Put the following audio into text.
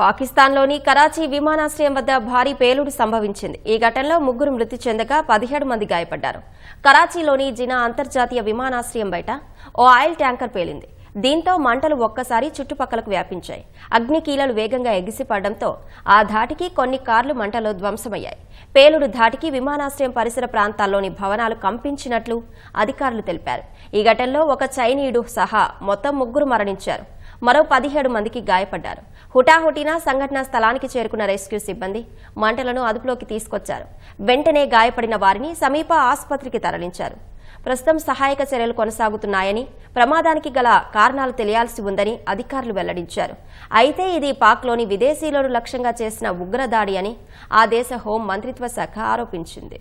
పాకిస్తాన్లోని కరాచీ విమానాశ్రయం వద్ద భారీ పేలుడు సంభవించింది. ఈ ఘటనలో ముగ్గురు మృతి చెందగా పదిహేడు మంది గాయపడ్డారు. కరాచీలోని జినా అంతర్జాతీయ విమానాశ్రయం బయట ఓ ఆయిల్ ట్యాంకర్ పేలింది. దీంతో మంటలు ఒక్కసారి చుట్టుపక్కలకు వ్యాపించాయి. అగ్నికీలలు వేగంగా ఎగిసిపడడంతో ఆ ధాటికి కొన్ని కార్లు మంటలో ధ్వంసమయ్యాయి. పేలుడు ధాటికి విమానాశ్రయం పరిసర ప్రాంతాల్లోని భవనాలు కంపించినట్లు అధికారులు తెలిపారు. ఈ ఘటనలో ఒక చైనీయుడు సహా మొత్తం ముగ్గురు మరణించారు. మరో పదిహేడు మందికి గాయపడ్డారు. హుటాహుటిన సంఘటనా స్థలానికి చేరుకున్న రెస్క్యూ సిబ్బంది మంటలను అదుపులోకి తీసుకొచ్చారు. వెంటనే గాయపడిన వారిని సమీప ఆసుపత్రికి తరలించారు. ప్రస్తుతం సహాయక చర్యలు కొనసాగుతున్నాయని ప్రమాదానికి గల కారణాలు తెలియాల్సి ఉందని అధికారులు వెల్లడించారు. అయితే ఇది పాక్లోని విదేశీయులను లక్ష్యంగా చేసిన ఉగ్రదాడి అని ఆ దేశ హోం మంత్రిత్వ శాఖ ఆరోపించింది.